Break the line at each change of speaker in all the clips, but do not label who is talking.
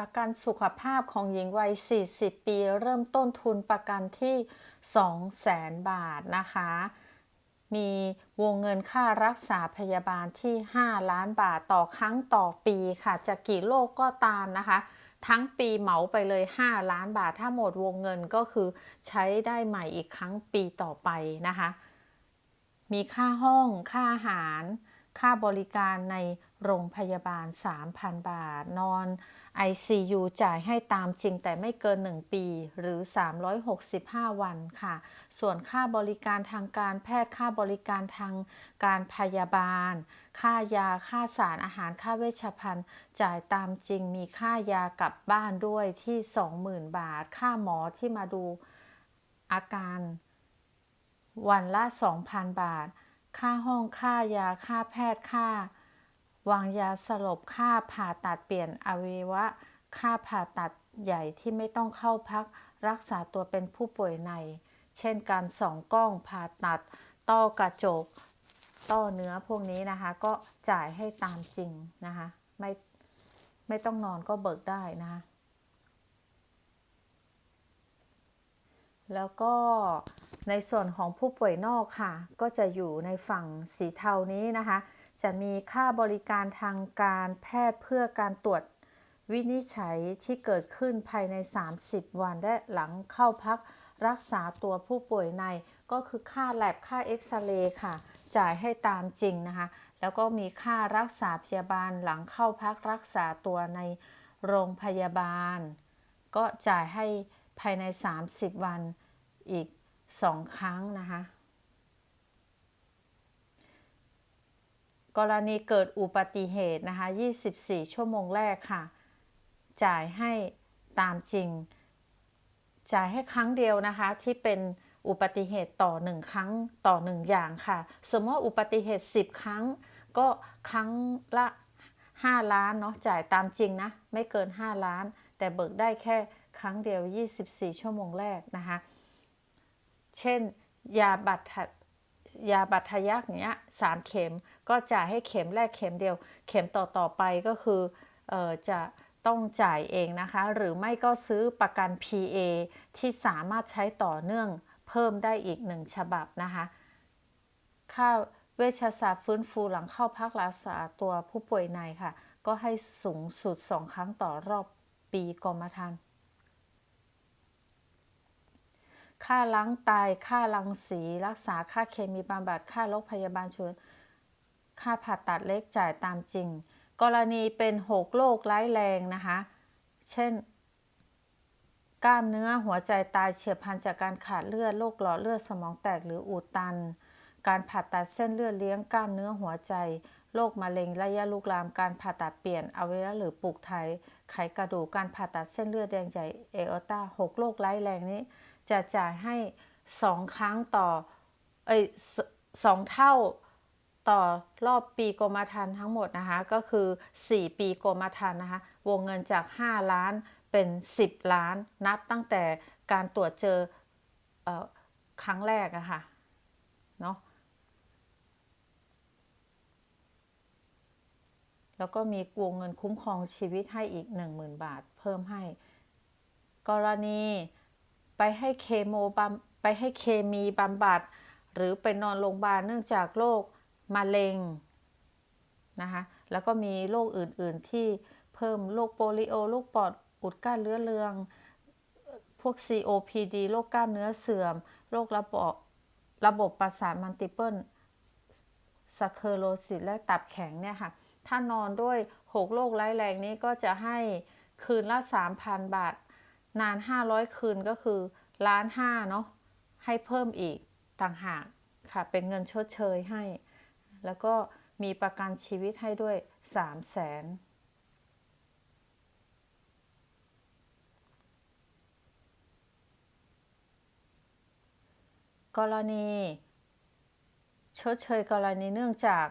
ประกันสุขภาพของหญิงวัย 40 ปี เริ่มต้นทุนประกันที่ 200,000 บาทนะคะ มีวงเงินค่ารักษาพยาบาลที่ 5 ล้านบาทต่อครั้งต่อปีค่ะ จะกี่โรคก็ตามนะคะ ทั้งปีเหมาไปเลย 5 ล้านบาท ถ้าหมดวงเงินก็คือใช้ได้ใหม่อีกครั้งปีต่อไปนะคะ มีค่าห้องค่าอาหาร ค่าบริการในโรงพยาบาล 3,000 บาท นอน ICU จ่ายให้ตามจริงแต่ไม่เกิน 1 ปีหรือ 365 วันค่ะ ส่วนค่าบริการทางการแพทย์ค่าบริการทางการพยาบาล ค่ายาค่าสารอาหารค่าเวชภัณฑ์ จ่ายตามจริงมีค่ายากลับบ้านด้วยที่ 20,000 บาท ค่าหมอที่มาดูอาการวันละ 2,000 บาท ค่าห้องค่ายาค่าแพทย์ค่าวางยาสลบค่าผ่าตัดเปลี่ยนอวัยวะ ค่าผ่าตัดใหญ่ที่ไม่ต้องเข้าพัก รักษาตัวเป็นผู้ป่วยใน เช่นการส่องกล้องผ่าตัด ต้อกระจก ต้อเนื้อพวกนี้นะคะ ก็จ่ายให้ตามจริงนะคะ ไม่ไม่ต้องนอนก็เบิกได้นะคะ แล้วก็ในส่วนของผู้ป่วยนอกค่ะ ก็จะอยู่ในฝั่งสีเทานี้นะคะ จะมีค่าบริการทางการแพทย์เพื่อการตรวจวินิจฉัยที่เกิดขึ้นภายใน 30 วันและหลังเข้าพักรักษาตัวผู้ป่วยในก็คือค่าแลบค่าเอ็กซเรย์ค่ะ จ่ายให้ตามจริงนะคะ แล้วก็มีค่ารักษาพยาบาลหลังเข้าพักรักษาตัวในโรงพยาบาล ก็จ่ายให้ ภายใน 30 วันอีก 2 ครั้งนะคะ กรณีเกิดอุบัติเหตุนะคะ 24 ชั่วโมงแรกค่ะ จ่ายให้ตามจริง จ่ายให้ครั้งเดียวนะคะที่เป็นอุบัติเหตุต่อ 1 ครั้งต่อ 1 อย่างค่ะ สมมติว่าอุบัติเหตุ 10 ครั้ง ก็ครั้งละ 5 ล้านเนาะจ่ายตามจริงนะ ไม่เกิน 5 ล้าน แต่เบิกได้แค่ ครั้งเดียว 24 ชั่วโมงแรกนะคะ เช่น ยาบัตรยาบัตรทะยักเนี้ยสามเข็มก็จ่ายให้เข็มแรกเข็มเดียว เข็มต่อต่อไปก็คือออจะต้องจ่ายเองนะคะ หรือไม่ก็ซื้อประกัน PA ที่สามารถใช้ต่อเนื่องเพิ่มได้อีกหนึ่งฉบับนะคะ ค่าเวชศาสตร์ฟื้นฟูหลังเข้าพักรักษาตัวผู้ป่วยในค่ะ ก็ให้สูงสุด 2 ครั้งต่อรอบปีกรมธรรม์ ค่าล้างไตค่ารังสี รักษาค่าเคมีบำบัดค่าโรคพยาบาลชุดค่าผ่าตัดเล็กจ่ายตามจริง กรณีเป็น6โรคร้ายแรงนะคะ เช่น กล้ามเนื้อหัวใจตายเฉียบพลันจากการขาดเลือดโรคหลอดเลือดสมองแตกหรืออุดตัน การผ่าตัดเส้นเลือดเลี้ยงกล้ามเนื้อหัวใจโรคมะเร็งระยะลุกลาม การผ่าตัดเปลี่ยนอวัยวะหรือปลูกไถไขกระดูก การผ่าตัดเส้นเลือดแดงใหญ่เอออตาหกโรคร้ายแรงนี้ จะจ่ายให้ 2 ครั้งต่อเอ้ยสองเท่าต่อรอบปีกรมธรรม์ทั้งหมดนะคะ ก็คือ 4 ปีกรมธรรม์นะคะ วงเงินจาก 5 ล้านเป็น 10 ล้าน นับตั้งแต่การตรวจเจอเออครั้งแรกอะคะ่ะเนาะแล้วก็มีวงเงินคุ้มครองชีวิตให้อีก 10,000 บาทเพิ่มให้ กรณี ไปให้เคโมบำไปให้เคมีบำบัด หรือไปนอนโรงพยาบาลเนื่องจากโรคมะเร็งนะคะแล้วก็มีโรคอื่นๆที่เพิ่มโรคโปลิโอโรคปอดอุดกั้นเรื้อเรืองพวก COPD โรคกล้ามเนื้อเสื่อม โรคระบบระบบประสาทมัลติเพิลสเคโรซิสและตับแข็งเนี่ยค่ะ ถ้านอนด้วย 6 โรคร้ายแรงนี้ก็จะให้คืนละ 3,000 บาท นาน 500 คืนก็คือล้านห้าเนาะให้เพิ่มอีกต่างหากค่ะเป็นเงินชดเชยให้ แล้วก็มีประกันชีวิตให้ด้วย 3 0 0แสนกรณี ชดเชยกรณีเนื่องจาก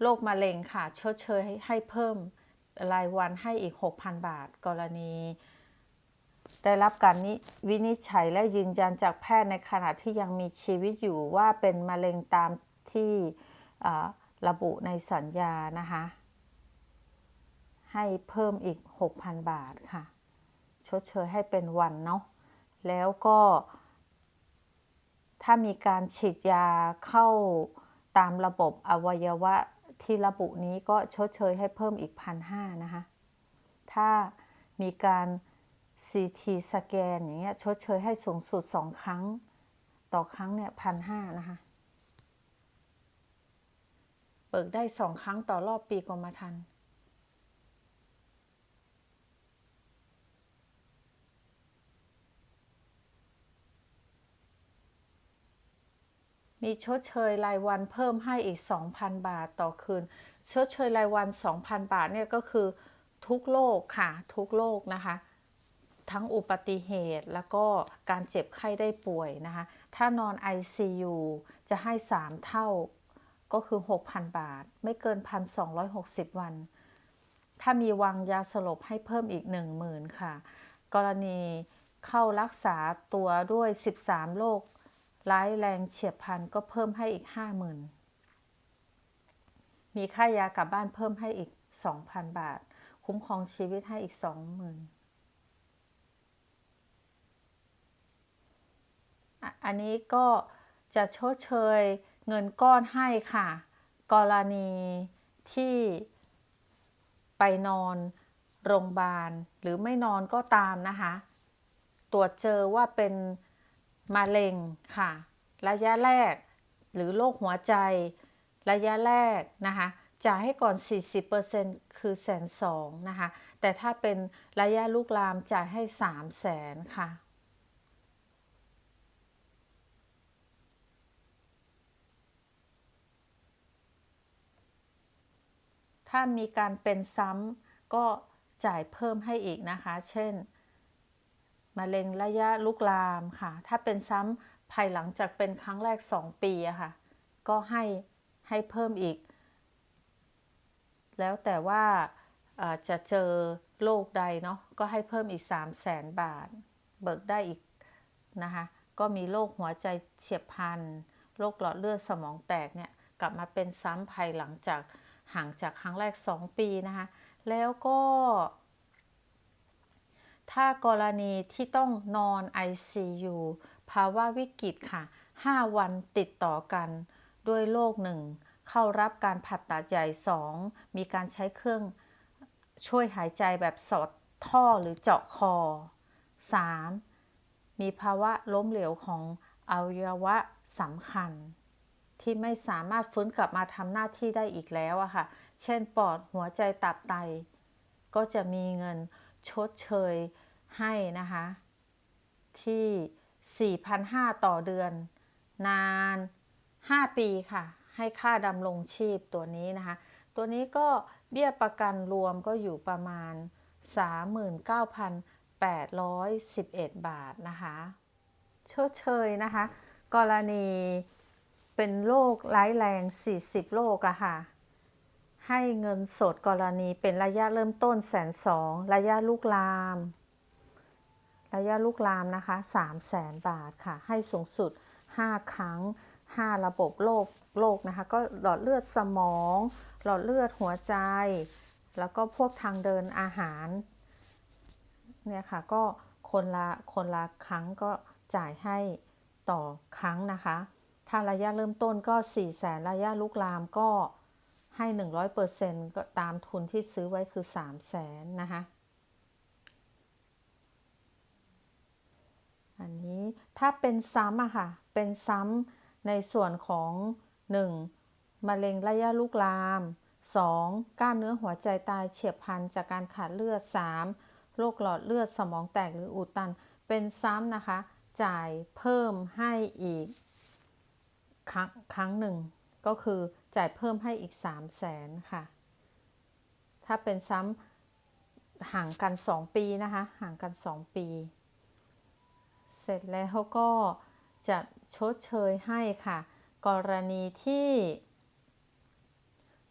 โรคมะเร็งค่ะ ชดเชยให้เพิ่มรายวันให้อีก 6,000 บาท กรณี ได้รับการวินิจฉัยและยืนยันจากแพทย์ในขณะที่ยังมีชีวิตอยู่ว่าเป็นมะเร็งตามที่ระบุในสัญญานะคะ ให้เพิ่มอีก 6,000 บาทค่ะ ชดเชยให้เป็นวันเนาะแล้วก็ ถ้ามีการฉีดยาเข้าตามระบบอวัยวะที่ระบุนี้ก็ชดเชยให้เพิ่มอีกพันห้านะคะ ถ้ามีการ CT สแกนอย่างเงี้ยชดเชยให้สูงสุด 2 ครั้ง ต่อครั้งเนี่ยพันห้านะคะ เบิกได้ 2 ครั้งต่อรอบปีกรมธรรม์มีชดเชยรายวันเพิ่มให้อีก 2,000 บาทต่อคืน ชดเชยรายวัน 2,000 บาทเนี่ยก็คือทุกโรคค่ะ ทุกโรคนะคะ ทั้งอุบัติเหตุ แล้วก็การเจ็บไข้ได้ป่วยนะคะ ถ้านอน ICU จะให้ 3 เท่าก็คือ 6,000 บาท ไม่เกิน 1,260 วัน ถ้ามีวางยาสลบให้เพิ่มอีก 10,000 ค่ะ กรณีเข้ารักษาตัวด้วย 13 โรคร้ายแรงเฉียบพลันก็เพิ่มให้อีก 50,000 มีค่ายากลับบ้านเพิ่มให้อีก 2,000 บาท คุ้มครองชีวิตให้อีก 20,000 อันนี้ก็จะชดเชยเงินก้อนให้ค่ะ กรณีที่ไปนอนโรงพยาบาลหรือไม่นอนก็ตามนะคะ ตรวจเจอว่าเป็นมะเร็งค่ะ ระยะแรกหรือโรคหัวใจ ระยะแรกนะคะจ่ายให้ก่อน 40%คือแสนสองนะคะ แต่ถ้าเป็นระยะลุกลามจ่ายให้3 0 0แสนค่ะ ถ้ามีการเป็นซ้ำก็จ่ายเพิ่มให้อีกนะคะ เช่นมะเร็งระยะลุกลามค่ะ ถ้าเป็นซ้ำภายหลังจากเป็นครั้งแรก 2 ปีอะค่ะ ก็ให้ให้เพิ่มอีก แล้วแต่ว่าจะเจอโรคใดเนาะ ก็ให้เพิ่มอีก 3 0 0แสนบาท เบิกได้อีกนะคะ ก็มีโรคหัวใจเฉียบพลัน โรคหลอดเลือดสมองแตกเนี่ย กลับมาเป็นซ้ำภายหลังจาก ห่างจากครั้งแรก 2 ปีนะคะ แล้วก็ ถ้ากรณีที่ต้องนอน ICU ภาวะวิกฤตค่ะ 5 วันติดต่อกันด้วยโรคหนึ่งเข้ารับการผ่าตัดใหญ่ 2 มีการใช้เครื่องช่วยหายใจแบบสอดท่อหรือเจาะคอ 3. มีภาวะล้มเหลวของอวัยวะสำคัญ ที่ไม่สามารถฟื้นกลับมาทำหน้าที่ได้อีกแล้วอะค่ะ เช่นปอดหัวใจตับไต ก็จะมีเงินชดเชยให้นะคะ ที่ 4,500 ต่อเดือน นาน 5 ปีค่ะ ให้ค่าดำรงชีพตัวนี้นะคะ ตัวนี้ก็เบี้ยประกันรวมก็อยู่ประมาณ 39,811 บาทนะคะ ชดเชยนะคะ กรณี เป็นโรคร้ายแรง 40 โรคอะค่ะ ให้เงินสดกรณีเป็นระยะเริ่มต้นแสนสองระยะลุกลาม ระยะลุกลามนะคะ3 0 0แสนบาทค่ะ ให้สูงสุด 5 ครั้ง 5 ระบบโรคโรคนะคะ ก็หลอดเลือดสมอง หลอดเลือดหัวใจ แล้วก็พวกทางเดินอาหาร เนี่ยค่ะ ก็คนละคนละครั้งก็จ่ายให้ต่อครั้งนะคะ ถ้าระยะเริ่มต้นก็4 0 0แสนระยะลุกลามก็ให้ 100%ก็ตามทุนที่ซื้อไว้คือ 3 0 0แสนนะคะ อันนี้ถ้าเป็นซ้ำอะค่ะ เป็นซ้ำในส่วนของ 1. มะเร็งระยะลุกลาม 2. กล้ามเนื้อหัวใจตายเฉียบพลันจากการขาดเลือด 3. โรคหลอดเลือดสมองแตกหรืออุดตัน เป็นซ้ำนะคะ จ่ายเพิ่มให้อีก ครั้งครั้งหนึ่ง ก็คือจ่ายเพิ่มให้อีก 3 0 0แสนค่ะ ถ้าเป็นซ้ำห่างกัน 2 ปีนะคะ ห่างกัน 2 ปี เสร็จแล้วเขาก็จะชดเชยให้ค่ะ กรณีที่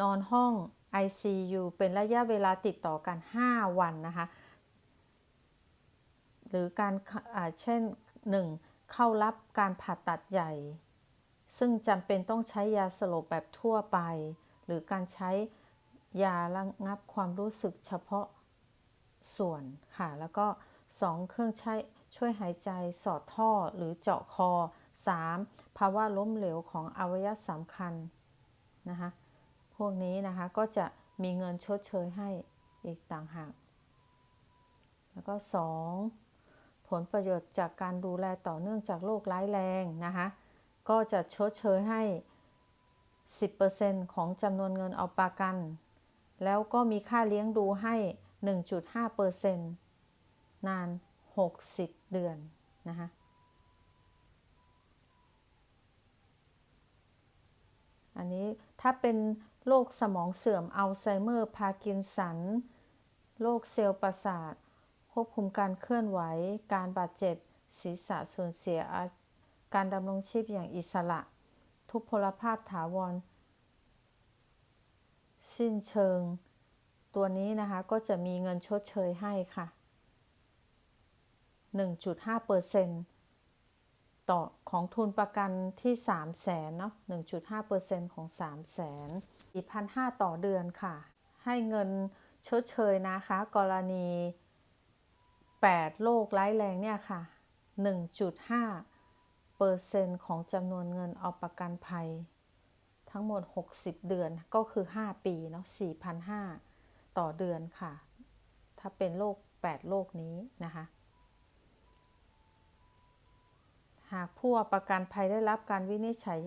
นอนห้อง ICU เป็นระยะเวลาติดต่อกัน 5 วันนะคะ หรือการเช่น 1. เข้ารับการผ่าตัดใหญ่ ซึ่งจำเป็นต้องใช้ยาสลบแบบทั่วไป หรือการใช้ยาระงับความรู้สึกเฉพาะส่วนค่ะ แล้วก็ 2 เครื่องใช้ช่วยหายใจสอดท่อหรือเจาะคอ 3. ภาวะล้มเหลวของอวัยวะสำคัญนะคะพวกนี้นะคะก็จะมีเงินชดเชยให้อีกต่างหาก แล้วก็ 2. ผลประโยชน์จากการดูแลต่อเนื่องจากโรคร้ายแรงนะคะ ก็จะชดเชยให้ 10%ของจำนวนเงินเอาประกัน แล้วก็มีค่าเลี้ยงดูให้ 1.5%นาน 60 เดือน นะคะอันนี้ถ้าเป็นโรคสมองเสื่อมอัลไซเมอร์ พาร์กินสัน โรคเซลล์ประสาท ควบคุมการเคลื่อนไหว การบาดเจ็บ ศีรษะสูญเสีย การดำรงชีพอย่างอิสระ ทุพพลภาพถาวร สิ้นเชิง ตัวนี้นะคะก็จะมีเงินชดเชยให้ค่ะ 1.5%ต่อของทุนประกันที่3 0 0แสนเนาะ1.5%ของ 3 0 0แสน4,500 ต่อเดือนค่ะ ให้เงินชดเชยนะคะ กรณี 8 โรคร้ายแรงเนี่ยค่ะ 1.5 ปอร์เซ็นต์ของจำนวนเงินเอาประกันภัย ทั้งหมด 60 เดือนก็คือ 5 ปีเนาะ4,500 ต่อเดือนค่ะ ถ้าเป็นโรค8โรคนี้นะคะ หากผู้ประกันภัยได้รับการวินิจฉัย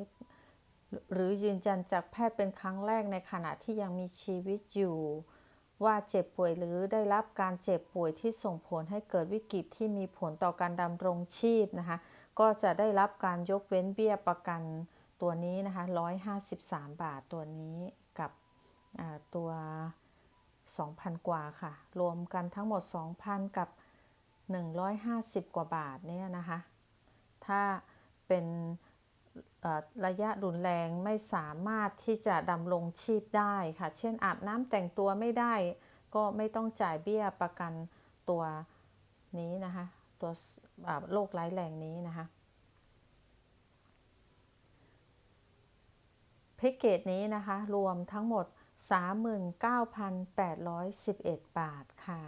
หรือยืนยันจากแพทย์เป็นครั้งแรกในขณะที่ยังมีชีวิตอยู่ว่าเจ็บป่วยหรือได้รับการเจ็บป่วยที่ส่งผลให้เกิดวิกฤตที่มีผลต่อการดำรงชีพนะคะ ก็จะได้รับการยกเว้นเบี้ยประกันตัวนี้นะคะ 153 บาทตัวนี้กับตัว 2,000 กว่าค่ะ รวมกันทั้งหมด 2,000 กับ 150 กว่าบาทเนี่ยนะคะ ถ้าเป็นระยะรุนแรงไม่สามารถที่จะดำรงชีพได้ค่ะ เช่นอาบน้ำแต่งตัวไม่ได้ ก็ไม่ต้องจ่ายเบี้ยประกันตัวนี้นะคะ ตัวโรคร้ายแรงนี้นะคะแพ็กเกจนี้นะคะ รวมทั้งหมด 39,811 บาทค่ะ